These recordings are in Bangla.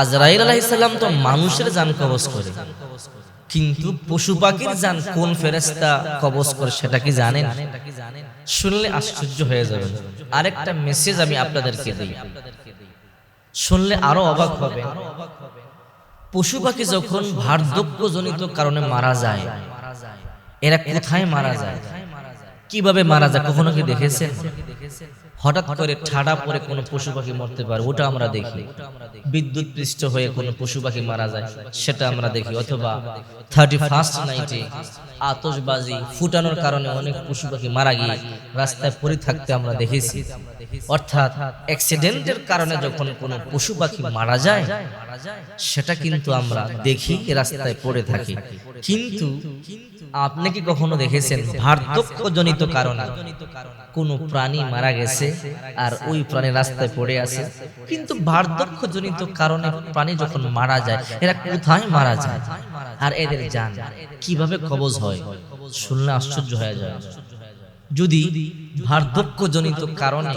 আজরাইল আলাইহিসসালাম তো মানুষের জান কবজ করে। কিন্তু পশু পাখির জান কোন কবজ করে সেটা কি জানেন? শুনলে আশ্চর্য হয়ে যাবেন। আরেকটা মেসেজ আমি আপনাদেরকে দিই। শুনলে আরও অবাক হবে পশু পাখি যখন বার্ধক্যজনিত কারণে মারা যায়, এরা কোথায় মারা যায়? কীভাবে মারা যায়? কখনো কি দেখেছেন? হঠাৎ করে ঠাডা পরে কোনো পশু পাখি মরতে পারে, ওটা আমরা দেখি। বিদ্যুৎ পৃষ্ঠ হয়ে কোনো পশু পাখি মারা যায়, সেটা আমরা দেখি। অথবা থার্টি ফার্স্ট নাইটে আতশবাজি ফুটানোর কারণে অনেক পশু পাখি মারা গিয়ে রাস্তায় পড়ে থাকতে আমরা দেখেছি। অর্থাৎ অ্যাক্সিডেন্টের কারণে যখন কোনো পশু পাখি মারা যায়, সেটা কিন্তু আমরা দেখি রাস্তায় পড়ে থাকি। কিন্তু আপনি কি কখনো দেখেছেন? বার্ধক্যজনিত কারণে কোনো প্রাণী মারা গেছে? আর ওই প্রাণী রাস্তায় পড়ে আছে। কিন্তু বার্ধক্যজনিত কারণে প্রাণী যখন মারা যায়, এরা কোথায় মারা যায়? আর এদের জান কীভাবে কবজ হয়? শুনলে আশ্চর্য হয়ে যায় যদি বার্ধক্যজনিত কারণে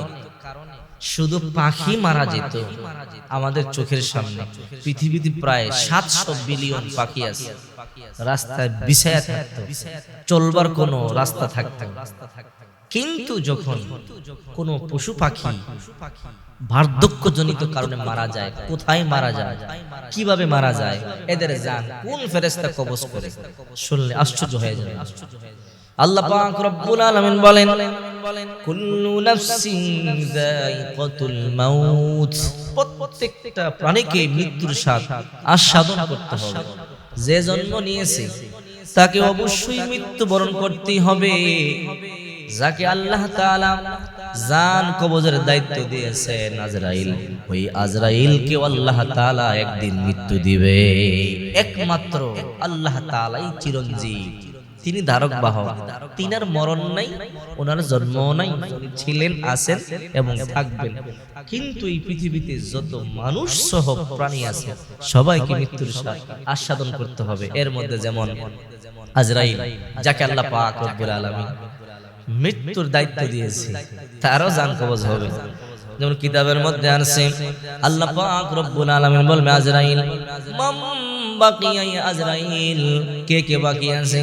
শুধু পাখি মারা যেত, আমাদের চোখের সামনে পৃথিবীতে প্রায় সাতশো বিলিয়ন পাখি আছে। রাস্তায় থাকতো, চলবার কোনো রাস্তা থাকতো না। কিন্তু যখন কোনো পশু পাখি বার্ধক্যজনিত কারণে মারা যায় কোথায় মারা যায়? কীভাবে মারা যায়? এদের জান কোন ফেরেশতা কবজ করে? শুনলে আশ্চর্য হয়ে যাবে। আল্লাহ পাক রব্বুল আলামিন বলেন কুল্লু নাফসিন যায়িকাতুল মাউত। প্রত্যেকটা প্রাণীকে মৃত্যুর স্বাদ আস্বাদন করতে হবে। যে জন্ম নিয়েছে তাকে অবশ্যই মৃত্যুবরণ করতেই হবে। যাকে আল্লাহ তাআলা জান কবজের দায়িত্ব দিয়েছেন আজরাইল, ওই আজরাইলকে আল্লাহ তাআলা একদিন মৃত্যু দিবে। একমাত্র আল্লাহ তাআলাই চিরঞ্জীব। তিনি ধারক বাহক। তিনার মরণ নাই, ওনার জন্ম নাই ছিলেন, আছেন এবং থাকবেন। কিন্তু এই পৃথিবীতে যত মানুষ সহ প্রাণী আছে, সবাইকে মৃত্যুর স্বাদ আস্বাদন করতে হবে। এর মধ্যে যেমন আজরাইল, যাকে আল্লাহ পাক রব্বুল আলামিন মৃত্যুর দায়িত্ব দিয়েছে। তারও জান কবজ হবে। যেমন কিতাবের মধ্যে আনছে, আল্লাহ পাক রব্বুল আলামিন বলবে, আজরাইল মাম বাকিয়া আজরাইল। কে কে বাকি আছে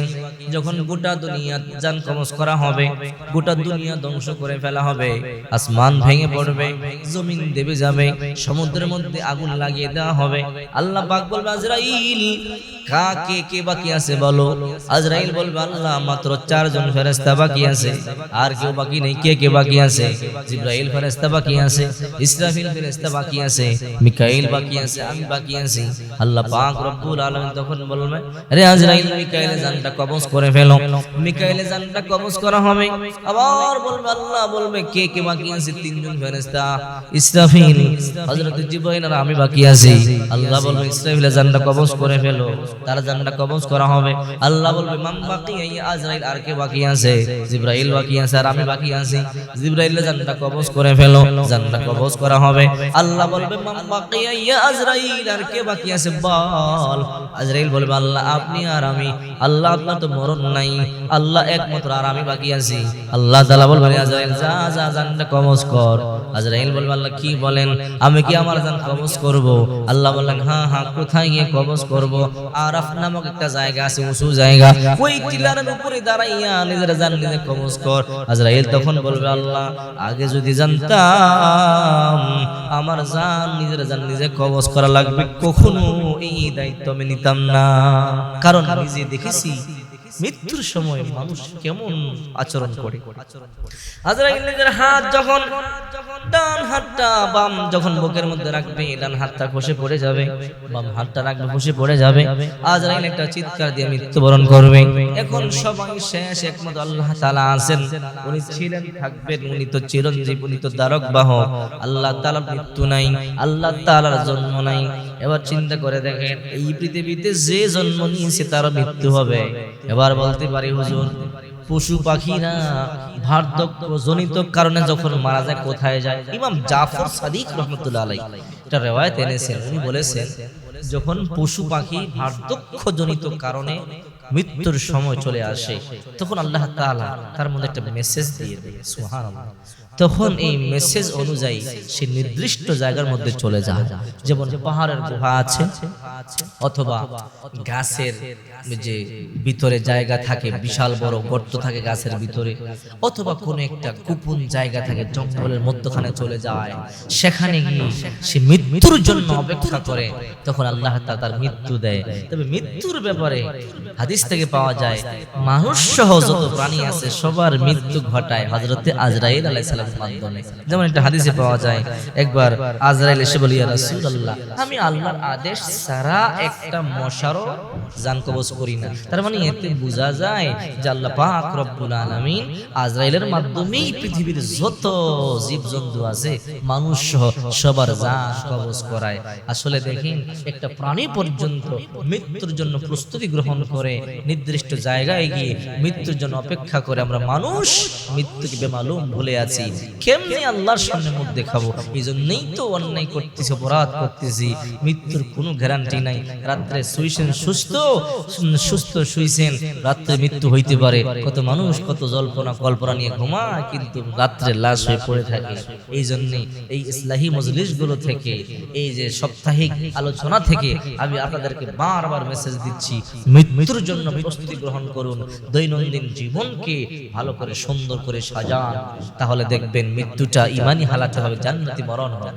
যখন গোটা দুনিয়া জান কবজ করা হবে, গোটা দুনিয়া ধ্বংস করে ফেলা হবে, আসমান ভেঙে পড়বে, জমিন দেবে যাবে, সমুদ্রের মধ্যে আগুন লাগিয়ে দেওয়া হবে। আল্লাহ পাক বলবে, আজরাইল, কাকে কে বাকি আছে বলো? আজরাইল বলবে, আল্লাহ, মাত্র চারজন ফেরেশতা বাকি আছে, আর কেউ বাকি নেই। কে কে বাকি আছে? জিব্রাইল ফেরেশতা বাকি আছে, ইসরাফিল ফেরেশতা বাকি আছে, মিকাইল বাকি আছে, আমি বাকি আছি। আল্লাহ পাক রব্বুল আলামিন তখন বলবে, আরে আজরাইল, মিকাইলের জানটা কবজ করে ফেলো। মিকাইলের জানটা কবজ করা হবে। আবার বলবে, আল্লাহ বলবে, কে কে বাকি আছে? তিনজন ফেরেশতা। ইসরাফিল, হযরত জিব্রাইল আর আমি বাকি আছি। আল্লাহ বলবে ইসরাফিলের জানটা কবজ করে ফেলো। তার জানটা কবজ করা হবে। আল্লাহ বলবে মাম বাকি এই আজরাইল, আর কে বাকি আছে? জিব্রাইল বাকি আছে আর আমি বাকি আছি। জিব্রাইলের জানটা কবজ করে ফেলো। জানটা কবজ করা হবে। আল্লাহ বলবে মাম বাকি এই আজরাইল, আর কে বাকি আছে? বল। আজরাইল বলবে, আল্লাহ, আপনি আর আমি। আল্লাহ আপনার তো মরণ নাই। আল্লাহ একমাত্র আর আমি বাকি আছি। আল্লাহ তালা বলবেন আজরাইল, যা যা জানটা কবজ কর। আজরাইল বলবে আল্লাহ কি বলেন? আমি কি আমার জান কবজ করব? আল্লাহ বললেন হ্যাঁ হ্যাঁ কোথায় গিয়ে কবজ করব? আরাফ নামক একটা জায়গা আছে, উঁচু জায়গা। ওই টিলারের উপরে দাঁড়াইয়া নিজের জান নিজে কবজ কর। আজরাইল তখন বলবে, আল্লাহ, আগে যদি জানতাম আমার জান নিজের জান নিজে কবজ করা লাগবে, কখনো এই দায়িত্ব আমি নিতাম না। কারণ আমি যে দেখেছি মৃত্যুর সময় মানুষ কেমন আচরণ করে? হাত যখন ডান হাতটা বাম যখন বুকের মধ্যে রাখবে ডান হাতটা খসে পড়ে যাবে বাম হাতটা রাখবে খসে পড়ে যাবে আজরাইল একটা চিৎকার দিয়ে মৃত্যুবরণ করবে। এখন সবাই শেষ একমাত্র আল্লাহ তাআলা আছেন। উনি ছিলেন থাকবেন উনি তো চিরঞ্জীব উনি তো দ্বারক বাহক আল্লাহ তাআলার মৃত্যু নাই আল্লাহ তাআলার জন্ম নাই। এবার চিন্তা করে দেখেন, এই পৃথিবীতে যে জন্ম নিয়েছে তার মৃত্যু হবে। এবার বলতে পারি, হুজুর, পশু পাখিরা ভার্ধক্য জনিত কারণে যখন মারা যায়, কোথায় যায়? ইমাম জাফর সাদিক রহমতুল্লাহ আলাই এটা রেওয়ায়ত এনেছেন, উনি বলেছেন, যখন পশু পাখি ভার্ধক্য জনিত কারণে মৃত্যুর সময় চলে আসে, তখন আল্লাহ তাআলা তার মধ্যে একটা মেসেজ দিয়ে দেয়, সুবহানাল্লাহ। তখন এই মেসেজ অনুযায়ী সে নির্দিষ্ট জায়গার মধ্যে চলে যায়, যেমন পাহাড়ের গুহা আছে, অথবা গাছের যে ভিতরে জায়গা থাকে, বিশাল বড় গর্ত থাকে গাছের ভিতরে, অথবা কোন একটা গোপন জায়গা থাকে, জঙ্গলের মধ্যখানে চলে যায়, সেখানে গিয়ে সে মৃত্যুর জন্য অপেক্ষা করে, তখন আল্লাহ তার মৃত্যু দেয়। তবে মৃত্যুর ব্যাপারে হাদিস থেকে পাওয়া যায় মানুষ সহ যত প্রাণী আছে সবার মৃত্যু ঘটায় হযরতে আজরাইল আলাইহিস সালামের মাধ্যমে। যেমন একটা হাদিসে পাওয়া যায় একবার আজরাইল এসে বলি রাসূলুল্লাহ আমি আল্লাহর আদেশ ছাড়া একটা মশারও জান কবজ করি না। তার মানে এতে বোঝা যায় যে আল্লাহ পাক রব্বুল আলামিন আজরাইলের মাধ্যমেই পৃথিবীর যত জীবজন্তু আছে মানুষ সহ সবার জান কবজ করায়। আসলে দেখেন একটা প্রাণী পর্যন্ত মৃত্যুর জন্য প্রস্তুতি গ্রহণ করে নির্দিষ্ট জায়গায় গিয়ে মৃত্যুর জন্য অপেক্ষা করে আমরা মানুষ মৃত্যুকে বেমালুম ভুলে আছি। কেমনি আল্লাহর সামনে মুখ দেখাবো? এই জন্যই তো অন্যায় করতেছি, অপরাধ করতেছি। মৃত্যুর কোনো গ্যারান্টি নাই। রাত্রে শুইছেন সুস্থ সুস্থ শুইছেন, রাত্রে মৃত্যু হইতে পারে। কত মানুষ, কত জল্পনা, কল্পনা নিয়ে ঘুমায়, কিন্তু রাত্রে লাশ হয়ে পড়ে থাকে। এই জন্যে এই ইসলাহী মজলিসগুলো থেকে, এই যে সাপ্তাহিক আলোচনা থেকে আমি আপনাদেরকে বারবার মেসেজ দিচ্ছি, মৃত্যুর জন্য প্রস্তুতি গ্রহণ করুন। দৈনন্দিন জীবনকে ভালো করে সুন্দর করে সাজান। তাহলে দেখবেন মৃত্যুটা ইমানই হালাতে হবে, জান্নাতি মরণ হবে।